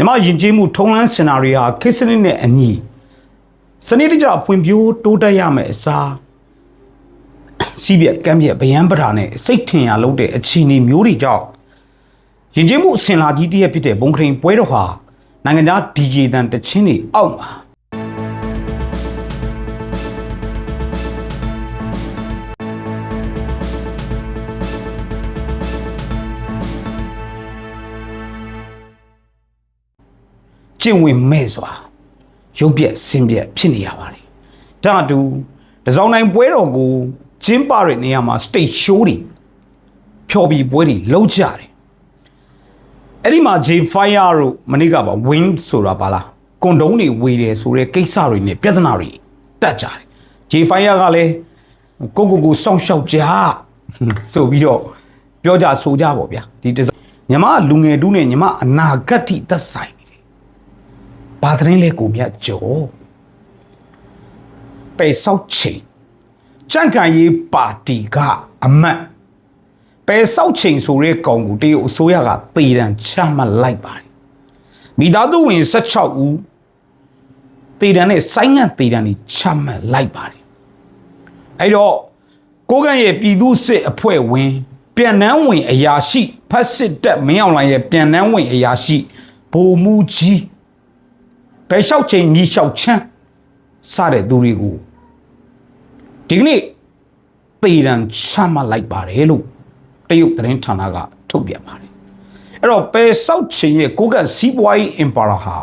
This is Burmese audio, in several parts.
မြမယဉ်ကျေးမှုထုံးလန်းစင်နာရီဟာခေတ်စနစ်နဲ့အညီစနစ်တကျဖွံ့ဖြိုးတိုးတက်ရမယ်အစားစီးပြက်ကမ်းပြက်ဗယံပဓာနဲ့စိတ်ထင်ရလုပ်တဲ့အခြေအနေမျိုးတွေကြောင့်ယဉ်ကျေးမှုအစင်လာကြီးတည်းဖြစ်တဲ့ဘုံခရင်ပွဲတော်ဟာနိုင်ငံခြား DJ တန်တချင်းတွေအောက်မှာ ကျင့်ဝင်မဲ့စွာရုပ်ပြက်ဆင်းပြက်ဖြစ်နေရပါတယ်။ဒါအတူတစောင်းတိုင်းပွဲတော်ကိုကျင်းပတဲ့နေရာမှာ stage show တွေဖျော်ဖြေပွဲတွေလုပ်ကြတယ်။အဲ့ဒီမှာ J Fire တို့မနေ့ကပါ win ဆိုတာပါလားကွန်ဒုံးတွေဝေတယ်ဆိုတဲ့ကိစ္စတွေနဲ့ပြဿနာတွေတက်ကြတယ်။ J Fire ကလည်းကိုကိုကိုစောင့်ရှောက်ကြဆိုပြီးတော့ပြောကြဆိုကြပါဗျာဒီတစ်စညီမလူငယ်တူးနဲ့ညီမအနာဂတ်ထိသက်ဆိုင်နေတယ် ဘာသတင်းလဲကိုမြတ်ကျော်ပေဆောက်ချိန်ကြန့်ကန်ရေးပါတီကအမတ်ပေဆောက်ချိန်ဆိုတဲ့ကောင်ကိုတရုတ်အစိုးရကတေတံချမှတ်လိုက်ပါတယ်မိသားစုဝင်16ဦးတေတံနဲ့ဆိုင်းငံ့တေတံတွေချမှတ်လိုက်ပါတယ်အဲ့တော့ကိုကန့်ရဲ့ပြည်သူစစ်အဖွဲ့ဝင်ပြန်နှန်းဝင်အရာရှိဖက်စစ်တပ်မင်းအောင်လှိုင်ရဲ့ပြန်နှန်းဝင်အရာရှိဗိုလ်မှူးကြီး ဘယ်လျှောက်ချိန်မြည်လျှောက်ချမ်းစတဲ့သူတွေကိုဒီကနေ့ပေရန်ချမှတ်လိုက်ပါတယ်လို့တရုတ်သတင်းဌာနကထုတ်ပြန်ပါတယ်အဲ့တော့ပယ်ဆောက်ချိန်ရဲ့ကိုကန့်စီးပွားရေးအင်ပါရာဟာ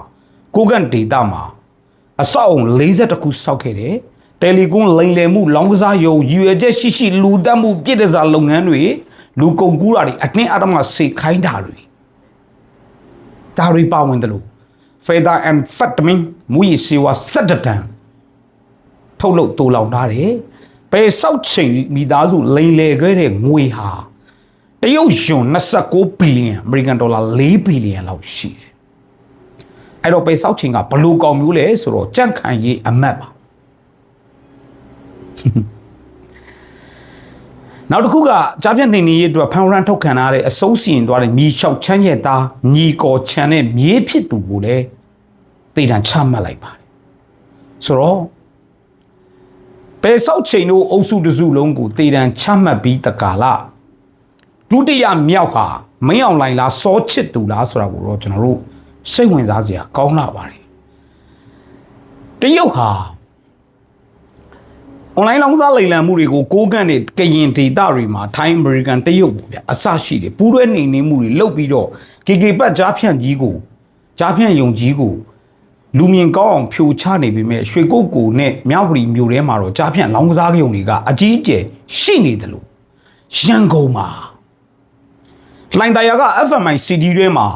ကိုကန့်ဒေတာမှာအဆောက်အုံ40ခုစောက်ခဲ့တယ်တယ်လီကွန်လိန်လယ်မှုလောင်းကစားရုံရွယ်ချက်ရှိရှိလူတက်မှုပြည်တစားလုပ်ငန်းတွေလူကုန်ကူးတာတွေအတင်းအဓမ္မစေခိုင်းတာတွေဒါတွေပါဝင်တယ်လို့ feather and fatmin မူရည်စေဝါ17တန်ထုတ်လုပ်တူလောင်ထားတယ်။ပဲဆောက်ချိန်မိသားစုလိန်လေခဲ့တဲ့ငွေဟာတရုတ်ယွန်29ဘီလီယံအမေရိကန်ဒေါ်လာ4ဘီလီယံလောက်ရှိတယ်။အဲ့တော့ပဲဆောက်ချိန်ကဘလို့ကောင်မျိုးလဲဆိုတော့ကြန့်ခိုင်ရေးအမတ်ပါ။နောက်တစ်ခုကကြားပြတ်နေနေရေးအတွက်ဖန်ရန်ထုတ်ခံထားတဲ့အစိုးစီရင်သွားတဲ့မြေလျှောက်ချမ်းရဲ့သားညီကော်ချန်တဲ့မြေးဖြစ်သူကိုလည်း တေတံချမှတ်လိုက်ပါတယ်ဆိုတော့ပေဆောက်ချိန်တို့အုပ်စုတစ်စုလုံးကိုတေတံချမှတ်ပြီးတကာလဒုတိယမြောက်ဟာမင်းအောင်လိုင်လားစောချစ်သူလားဆိုတာကိုတော့ကျွန်တော်တို့စိတ်ဝင်စားစရာကောင်းလာပါတယ်တရုတ်ဟာ online လောင်းစားလိမ်လံမှုတွေကိုကိုးကန့်နဲ့ကရင်ဒေတာတွေမှာထိုင်းအမေရိကန်တရုတ်ပေါ့ဗျာအဆရှိတယ်ပူးတွဲနေနေမှုတွေလုပ်ပြီးတော့ KK ပတ်ကြားဖြန့်ကြီးကိုကြားဖြန့်ယုံကြီးကို လူမြင်ကောင်းအောင်ဖြိုချနေပေမဲ့ရွှေကုတ်ကိုနဲ့မြောက်ပရီမြို့ထဲမှာတော့ကြားဖြန့်လောင်းကစားရုံတွေကအကြီးအကျယ်ရှိနေတယ်လို့ရန်ကုန်မှာလှိုင်တရာက FMI CD ထဲမှာ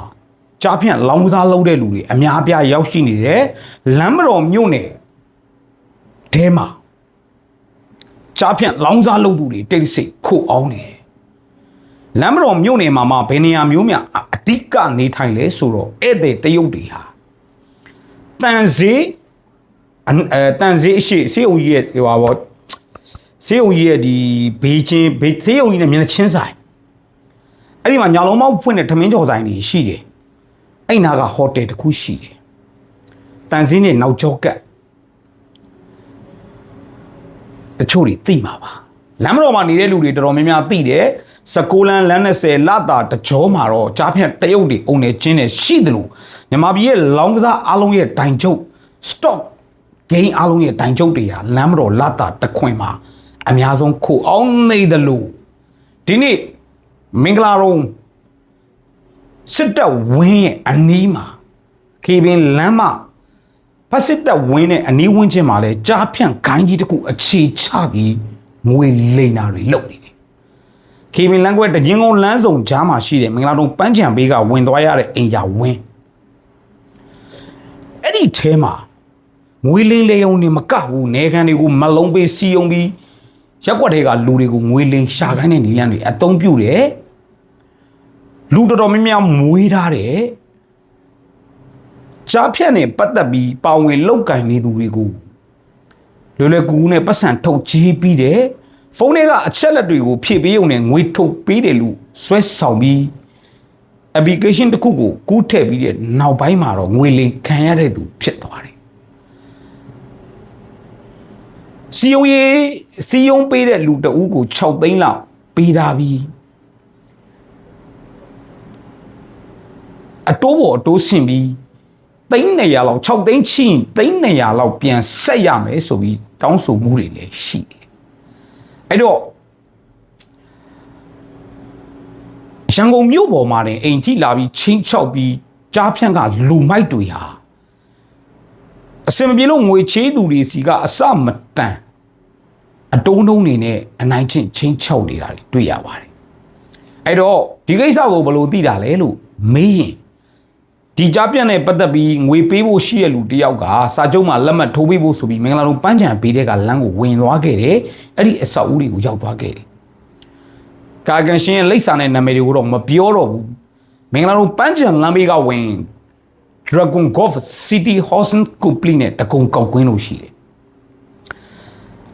ကြားဖြန့်လောင်းကစားလုပ်တဲ့လူတွေအများအပြားရောက်ရှိနေတယ်လမ်းမတော်မြို့နယ်ထဲမှာကြားဖြန့်လောင်းစားလုပ်သူတွေတိတ်ဆိတ်ခုတ်အောင်နေတယ်လမ်းမတော်မြို့နယ်မှာမှဘယ်နေရာမျိုးများအတိကနေထိုင်လဲဆိုတော့ဧည့်သည်တရုတ်တွေဟာ တန်ဈေးအန်အဲတန်ဈေးအရှိစေးုံကြီးရဲ့ဟိုပါဘောစေးုံကြီးရဲ့ဒီဘေးချင်းဘေးစေးုံကြီးနဲ့မျက်နှာချင်းဆိုင်အဲ့ဒီမှာညာလုံးမောက်ဖွင့်တဲ့ထမင်းကြော်ဆိုင်တွေရှိတယ်အဲ့နာကဟိုတယ်တစ်ခုရှိတယ်တန်ဈေးနဲ့နောက်ကျောကတ်တချို့တွေသိမှာပါလမ်းမတော်မှာနေတဲ့လူတွေတော်တော်များများသိတယ် စကိုလန်လမ်း20လတာတကြောမှာတော့ကြားဖြတ်တရုတ်တွေအုံနေချင်းနေရှိတယ်လို့မြန်မာပြည်ရဲ့လောင်းကစားအားလုံးရဲ့တိုင်ချုပ် stock gain အားလုံးရဲ့တိုင်ချုပ်တွေဟာလမ်းမတော်လတာတခွင်မှာအများဆုံးခိုအောင်နေတယ်လို့ဒီနေ့မင်္ဂလာရုံစစ်တပ်ဝင်းရဲ့အနီးမှာခေပင်လမ်းမဖက်စစ်တပ်ဝင်းတဲ့အနီးဝန်းကျင်မှာလဲကြားဖြန့်ဂိုင်းကြီးတစ်ခုအခြေချပြီးငွေလိမ်တာတွေလုပ်နေတယ်။ ခေမင်လန်ကွဲတကြင်းကုန်းလမ်းစုံကြားမှာရှိတဲ့မင်္ဂလာတုံပန်းချံဘေးကဝင်သွားရတဲ့အိမ်ယာဝင်းအဲ့ဒီထဲမှာငွေလိမ်လေုံနေမကဘူးနေခံတွေကိုမလုံးပေးစီယုံပြီးရက်ွက်တွေကလူတွေကိုငွေလိမ်ရှာခိုင်းတဲ့နီလန်းတွေအသုံးပြုတယ်။လူတော်တော်များများမွေးထားတယ်။ကြားဖြတ်နဲ့ပတ်သက်ပြီးပါဝင်လောက်ကင်နေသူတွေကိုလွယ်လွယ်ကူကူနဲ့ပတ်စံထုတ်ချေးပြီးတယ် ဖုန်းထဲကအချက်လက်တွေကိုဖြည့်ပေးုံနဲ့ငွေထုတ်ပေးတယ်လို့ဆွဲဆောင်ပြီး application တစ်ခုကိုကူးထည့်ပြီးတဲ့နောက်ပိုင်းမှာတော့ငွေလိမ်ခံရတဲ့သူဖြစ်သွားတယ်စီယုံရေးစီယုံပေးတဲ့လူတအူးကို6သိန်းလောက်ပေးတာပြီအတိုးပေါ်အတိုးဆင်ပြီးသိန်း200လောက်6သိန်းချရင်သိန်း200လောက်ပြန်ဆက်ရမယ်ဆိုပြီးတောင်းဆိုမှုတွေလည်းရှိတယ် အဲ့တော့ရန်ကုန်မြို့ပေါ်မှာတင်အိမ်ထိလာပြီးချင်းချောက်ပြီးကြားဖြန့်ကလူမိုက်တွေဟာအစင်မပြေလို့ငွေချေးသူတွေစီကအစမတန်အတုံးတုံးနေနဲ့အနိုင်ချင်းချင်းချောက်နေတာတွေတွေ့ရပါတယ်အဲ့တော့ဒီကိစ္စကိုဘယ်လိုသိတာလဲလို့မေးရင် ဒီကြားပြန့်နဲ့ပတ်သက်ပြီးငွေပေးဖို့ရှိတဲ့လူတယောက်ကစာချုပ်မှာလက်မှတ်ထိုးပေးဖို့ဆိုပြီးမင်္ဂလာတုံပန်းချံပေးတဲ့ကလမ်းကိုဝင်သွားခဲ့တယ်အဲ့ဒီအဆောက်အဦတွေကိုရောက်သွားခဲ့တယ်ကာကန်ရှင်ရဲ့လိပ်စာနဲ့နာမည်တွေကိုတော့မပြောတော့ဘူးမင်္ဂလာတုံပန်းချံလမ်းဘေးကဝင် Dragon Golf City Housing Company နဲ့တကုံကောက်ကွင်းလို့ရှိတယ်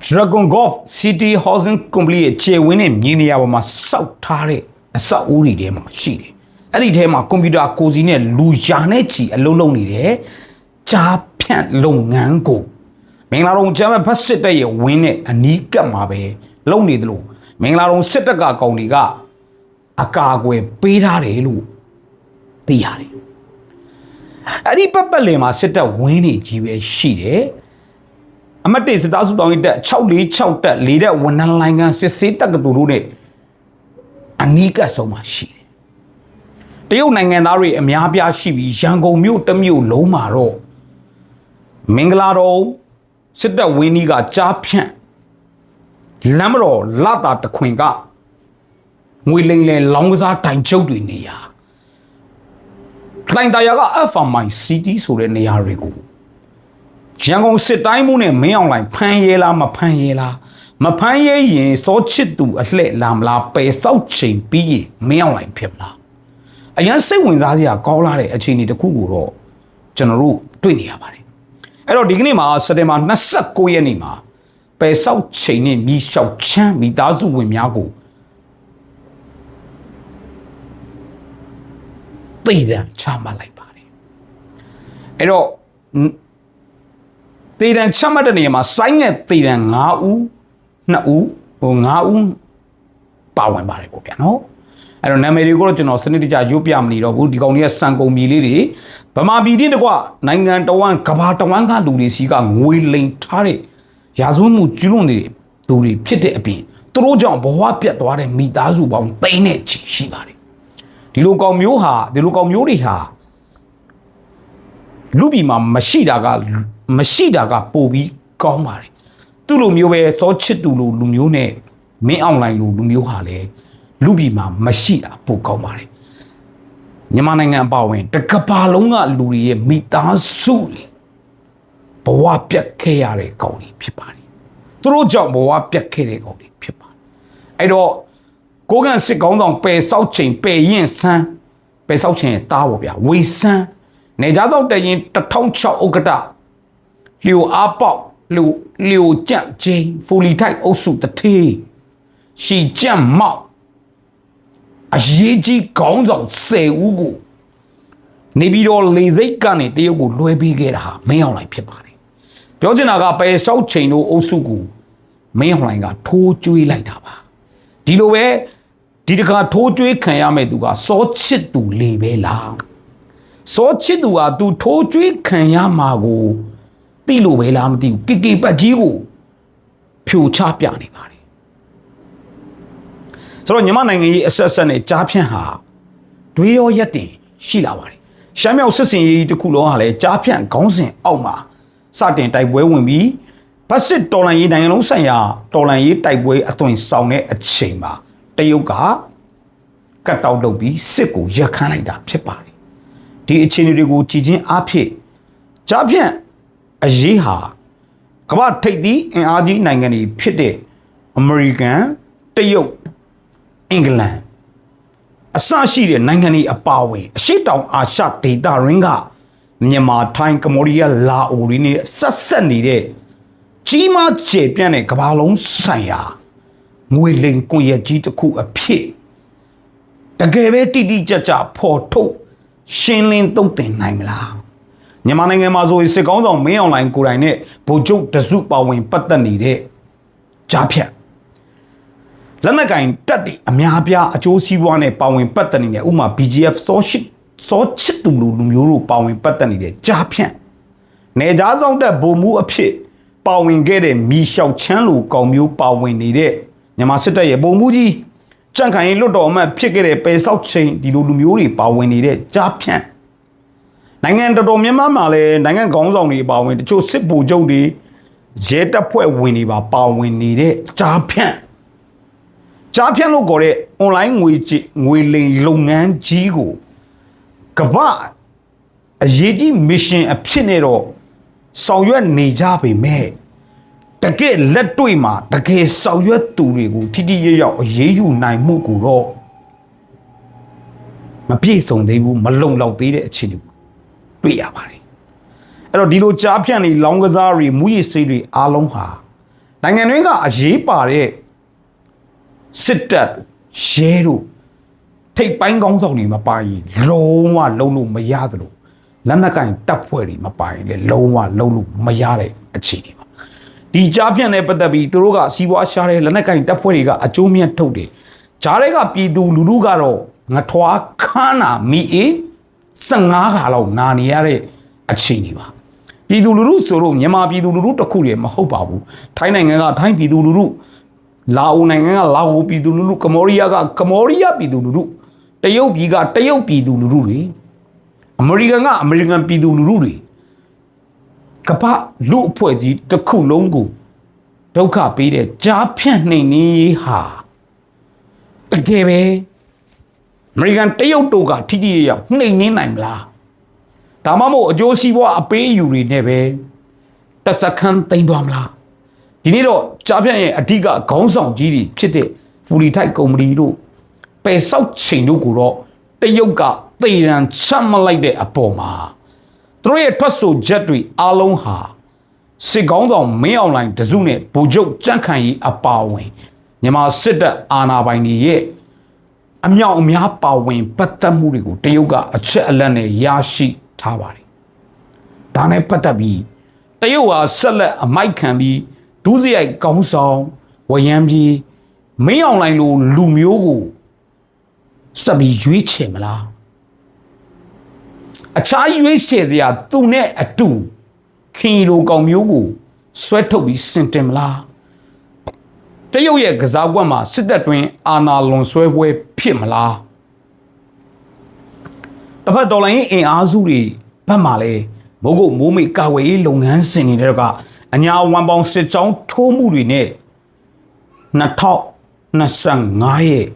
Dragon Golf City Housing Company ရဲ့ခြေဝင်းနဲ့မြေနေရာပေါ်မှာစောက်ထားတဲ့အဆောက်အဦတွေထဲမှာရှိတယ်။ အဲ့ဒီထဲမှာကွန်ပျူတာကိုစီနဲ့လူရာနဲ့ချီအလုံးလုံးနေတယ်။ကြားဖြန့်လုပ်ငန်းကိုမင်္ဂလာတုံဂျမ်းမဖတ်စစ်တပ်ရဲ့ဝင်းနဲ့အနီးကပ်မှာပဲလုပ်နေသလိုမင်္ဂလာတုံစစ်တပ်ကကောင်တွေကအကာအကွယ်ပေးထားတယ်လို့သိရတယ်။အဲ့ဒီပတ်ပတ်လည်မှာစစ်တပ်ဝင်းနေကြီးပဲရှိတယ်။အမတ်တေစစ်သားစုတောင်းရေးတက်646တက်၄တက်ဝန်ထမ်းလိုင်းကန်စစ်ဆေးတက္ကသိုလ်တို့နဲ့အနီးကပ်ဆုံးမှာရှိတယ်။ တရုတ်နိုင်ငံသားတွေအများပြားရှိပြီးရန်ကုန်မြို့တစ်မြို့လုံးမှာတော့မင်္ဂလာတော်စစ်တပ်ဝင်းကြီးကကြားဖြန့်လမ်းမတော်လာတာတခွင်ကငွေလိမ်လဲလောင်းကစားတိုင်ချုပ်တွေနေရာလိုင်တာယာက FMI City ဆိုတဲ့နေရာတွေကိုရန်ကုန်စစ်တိုင်းမှုနဲ့မင်းအောင်လိုင်ဖမ်းရဲလားမဖမ်းရဲလားမဖမ်းရဲရင်စောချစ်သူအလှဲ့လာမလားပယ်ဆောက်ချိန်ပြီးရင်မင်းအောင်လိုင်ဖြစ်မလား အရန်စိတ်ဝင်စားစရာကောင်းလာတဲ့အခြေအနေတစ်ခုကိုတော့ကျွန်တော်တို့တွေ့နေရပါတယ်အဲ့တော့ဒီကနေ့မှာစက်တင်ဘာ29ရက်နေ့မှာပယ်ဆောက်ချိန်နဲ့မြီးလျှောက်ချမ်းမိသားစုဝင်များကိုသိဒံချမှတ်လိုက်ပါတယ်အဲ့တော့တေတံချမှတ်တဲ့နေရာမှာစိုင်းငယ်တေတံ9ဦး2ဦးဟို9ဦးပါဝင်ပါတယ်ပေါ့ဗျာနော် အဲ့တော့နာမည်တွေကိုတော့ကျွန်တော်စနစ်တကျရုပ်ပြမနေတော့ဘူးဒီကောင်တွေကစံကုန်မီလေးတွေဗမာပြည်တင်းတကွနိုင်ငံတော်ဝန်ကဘာတော်ဝန်ကလူတွေစီကငွေလိမ်ထားတဲ့ရာဇဝတ်မှုကျူးလွန်နေတဲ့သူတွေဖြစ်တဲ့အပြင်သူတို့ကြောင့်ဘဝပြတ်သွားတဲ့မိသားစုပေါင်းတိန်းနဲ့ချီရှိပါတယ်ဒီလိုကောင်မျိုးဟာဒီလိုကောင်မျိုးတွေဟာလူပြည်မှာမရှိတာကမရှိတာကပိုပြီးကောင်းပါတယ်သူ့လိုမျိုးပဲစောချစ်သူလိုလူမျိုးနဲ့မင်းအောင်လိုင်းလိုလူမျိုးဟာလည်း လူပြည်မှာမရှိတာပိုကောင်းပါတယ်မြန်မာနိုင်ငံအပါအဝင်တစ်ကမ္ဘာလုံးကလူတွေရဲ့မိသားစုတွေဘဝပြတ်ခဲ့ရတဲ့ကောင်တွေဖြစ်ပါတယ်သူတို့ကြောင့်ဘဝပြတ်ခဲ့တဲ့ကောင်တွေဖြစ်ပါတယ်အဲ့တော့ကိုကန်စစ်ကောင်းဆောင်ပယ်ဆောက်ချိန်ပယ်ရင်ဆန်းပယ်ဆောက်ချိန်ရဲ့တားပေါ့ဗျာဝေဆန်းနေကြတော့တရင်1006ဥက္ကဋလျိုအားပေါက်လျိုလျိုကြန့်ချင်းဖူလီထိုက်အုပ်စုတထေးရှီကြန့်မောက် အရေးကြီးခေါင်းဆောင်10ဦးကိုနေပြီးတော့လေစိတ်ကနေတရုတ်ကိုလွှဲပေးခဲ့တာဟာမင်းအောင်လိုက်ဖြစ်ပါတယ်ပြောချင်တာကပယ်လျှောက်ချိန်တို့အုပ်စုကိုမင်းအောင်လိုင်ကထိုးကျွေးလိုက်တာပါဒီလိုပဲဒီတခါထိုးကျွေးခံရမဲ့သူကစောချစ်သူလေပဲလားစောချစ်သူဟာသူထိုးကျွေးခံရမှာကိုသိလို့ပဲလားမသိဘူးကိကိပတ်ကြီးကိုဖြိုချပြနေပါတယ် ဆိုတော့မြန်မာနိုင်ငံကြီးအဆက်ဆက်နဲ့ကြားဖြန့်ဟာတွေးရောရက်တင်ရှိလာပါတယ်ရှမ်းမြောက်စစ်စင်ရေးတစ်ခုလုံးဟာလည်းကြားဖြန့်ခေါင်းစဉ်အောက်မှာစတင်တိုက်ပွဲဝင်ပြီးဗတ်စစ်တော်လန်ရေးနိုင်ငံလုံးဆိုင်ရာတော်လန်ရေးတိုက်ပွဲအသွင်ဆောင်တဲ့အချိန်မှာတရုတ်ကကတ်တောက်လုပ်ပြီးစစ်ကိုရက်ခမ်းလိုက်တာဖြစ်ပါတယ်ဒီအခြေအနေတွေကိုကြည်ချင်းအားဖြင့်ကြားဖြန့်အရေးဟာကမ္ဘာထိပ်သီးအင်အားကြီးနိုင်ငံတွေဖြစ်တဲ့အမေရိကန်တရုတ် အင်္ဂလန်အစရှိတဲ့နိုင်ငံတွေအပါအဝင်အရှိတောင်အာရှဒေသရင်းကမြန်မာထိုင်းကမ္ဘောဒီးယားလာအိုတွေနဲ့ဆက်ဆက်နေတဲ့ကြီးမားကျယ်ပြန့်တဲ့ကမ္ဘာလုံးဆိုင်ရာငွေလိမ်ကွန်ရက်ကြီးတစ်ခုအဖြစ်တကယ်ပဲတိတိကျကျဖော်ထုတ်ရှင်းလင်းသုံးသင်နိုင်မလားမြန်မာနိုင်ငံမှာဆိုရင်စစ်ကောင်းဆောင်မင်းအောင်လှိုင်ကိုယ်တိုင်နဲ့ဗိုလ်ချုပ်တစုပါဝင်ပတ်သက်နေတဲ့ကြားဖြတ် လက်နက်ကင်တက်တီအများအပြားအကျိုးစီးပွားနဲ့ပါဝင်ပတ်သက်နေတဲ့ဥပမာ BGF စောရှိစောချစ်တူလူလူမျိုးတို့ပါဝင်ပတ်သက်နေတဲ့ကြားဖြတ်နေကြားဆောင်တဲ့ဗိုလ်မှူးအဖြစ်ပါဝင်ခဲ့တဲ့မီလျှောက်ချမ်းလူကောင်မျိုးပါဝင်နေတဲ့မြန်မာစစ်တပ်ရဲ့ဗိုလ်မှူးကြီးကြန့်ခိုင်ရေးလွတ်တော်အမတ်ဖြစ်ခဲ့တဲ့ပယ်ဆောက်ချိန်ဒီလိုလူမျိုးတွေပါဝင်နေတဲ့ကြားဖြတ်နိုင်ငံတော်တော်များများမှာလည်းနိုင်ငံခေါင်းဆောင်တွေပါဝင်တချို့စစ်ဗိုလ်ချုပ်တွေရဲတပ်ဖွဲ့ဝင်တွေပါပါဝင်နေတဲ့ကြားဖြတ် ကြားဖြန့်လို့ခေါ်တဲ့ online ငွေကြေးငွေလိမ်လုပ်ငန်းကြီးကိုကမ္ဘာအရေးကြီး mission အဖြစ်နဲ့တော့ဆောင်ရွက်နေကြပေမဲ့တကယ်လက်တွေ့မှာတကယ်ဆောင်ရွက်သူတွေကိုထိထိရရောက်အရေးယူနိုင်မှုကိုတော့မပြည့်စုံသေးဘူးမလုံလောက်သေးတဲ့အခြေအနေကိုတွေ့ရပါတယ်အဲ့တော့ဒီလိုကြားဖြန့်တွေလောင်းကစားတွေမူရည်စိတ်တွေအားလုံးဟာနိုင်ငံတွင်းကအရေးပါတဲ့ စစ်တပ်ရဲတို့ထိပ်ပိုင်းကောင်းဆောင်တွေမပါရင်လုံးဝလုံးလို့မရသလိုလက်နက်ကင်တပ်ဖွဲ့တွေမပါရင်လည်းလုံးဝလုံးလို့မရတဲ့အခြေအနေပါဒီကြားဖြန့်နဲ့ပတ်သက်ပြီးသူတို့ကစီးပွားရှားတဲ့လက်နက်ကင်တပ်ဖွဲ့တွေကအကျိုးမြတ်ထုတ်တယ်ဂျားတွေကပြည်သူလူထုကတော့ငထွားခန်းနာမီအေး15ခါလောက်နာနေရတဲ့အခြေအနေပါပြည်သူလူထုဆိုတော့မြန်မာပြည်သူလူထုတစ်ခုတည်းမဟုတ်ပါဘူးထိုင်းနိုင်ငံကထိုင်းပြည်သူလူထု လာအိုနိုင်ငံကလာအိုပြည်သူလူထုကမောရီးယားကကမောရီးယားပြည်သူလူထုတရုတ်ပြည်ကတရုတ်ပြည်သူလူထုတွေအမေရိကန်ကအမေရိကန်ပြည်သူလူထုတွေကပ္ပလူအဖွဲ့အစည်းတစ်ခုလုံးကိုဒုက္ခပေးတဲ့ကြားဖြန့်နှိမ်နင်းရေးဟာတကယ်ပဲအမေရိကန်တရုတ်တို့ကထိထိရရောက်နှိမ်နင်းနိုင်မလားဒါမှမဟုတ်အကျိုးစီးပွားအပေးအယူတွေနဲ့ပဲတက်စခန်းတိမ်သွားမလား ဒီနေ့တော့ကြားဖြန့်ရဲ့အဓိကခေါင်းဆောင်ကြီးတွေဖြစ်တဲ့ဖူလီထိုက်ကုမ္ပဏီတို့ပယ်ဆောက်ချိန်တို့ကိုတော့တရုတ်ကသေရန်ချမှတ်လိုက်တဲ့အပေါ်မှာသူတို့ရဲ့ထွက်ဆိုချက်တွေအားလုံးဟာစစ်ကောင်းဆောင်မင်းအောင်လိုင်တစုနဲ့ဗိုလ်ချုပ်ကြန့်ခိုင်ရေးအပါအဝင်မြန်မာစစ်တပ်အာဏာပိုင်တွေရဲ့အမြောက်အများပါဝင်ပတ်သက်မှုတွေကိုတရုတ်ကအချက်အလက်နဲ့ရရှိထားပါတယ်။ဒါနဲ့ပတ်သက်ပြီးတရုတ်ဟာဆက်လက်အမိုက်ခံပြီး ဒူးစရိုက်ကောင်းဆောင်ဝရမ်းပြီးမင်းအောင်လိုင်လိုလူမျိုးကိုစပ်ပြီးရွေးချယ်မလားအခြားရွေးချယ်စရာသူနဲ့အတူခင်ရီလိုကောင်မျိုးကိုဆွဲထုတ်ပြီးစင်တင်မလားတရုတ်ရဲ့ကစားကွက်မှာစစ်တပ်တွင် အာဏာလွန်ဆွဲပွဲဖြစ်မလားတစ်ဖက်ဒေါ်လာရင်းအင်အားစုတွေဘက်မှာလဲမိုးကုတ်မိုးမိတ်ကာဝေးရေးလုပ်ငန်းစဉ်တွေတော့က အညာဝန်ပေါင်းစစ်ကြောင်းထိုးမှုတွေနဲ့2025ရဲ့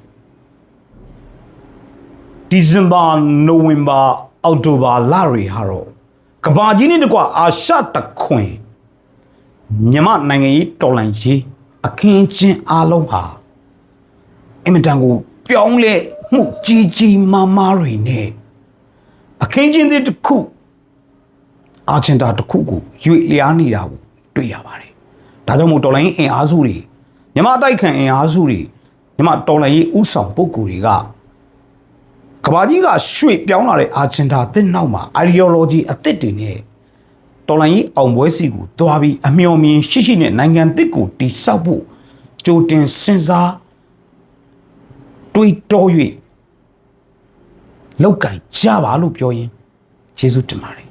ဒီဇင်ဘာနိုဝင်ဘာအောက်တိုဘာလတွေဟာတော့ကဘာကြီးနဲ့တကွာအာရှတခွင်မြမနိုင်ငံရေးတော်လှန်ရေးအခင်းချင်းအားလုံးဟာအင်မတန်ကိုပြောင်းလဲမှုကြီးကြီးမားမားတွေနဲ့အခင်းချင်းတစ်ခုအာဂျင်တာတစ်ခုကိုရွေ့လျားနေတာကို တွေ့ရပါတယ်။ဒါကြောင့်မို့တော်လိုင်းအင်အားစုတွေမြမတိုက်ခံအင်အားစုတွေမြမတော်လိုင်းရေးဥဆောင်ပုဂ္ဂိုလ်တွေကကဘာကြီးကရွှေ့ပြောင်းလာတဲ့အာဂျင်တာတစ်နောက်မှာ ideology အသစ်တွေနဲ့တော်လိုင်းရေးအောင်ပွဲစီကိုတွားပြီးအမျှော်မြင်ရှိရှိနဲ့နိုင်ငံတစ်ကိုတိဆောက်ဖို့ကြိုတင်စဉ်းစားတွေးတော၍လောက်ကင်ကြပါလို့ပြောရင်ယေရှုတင်ပါတယ်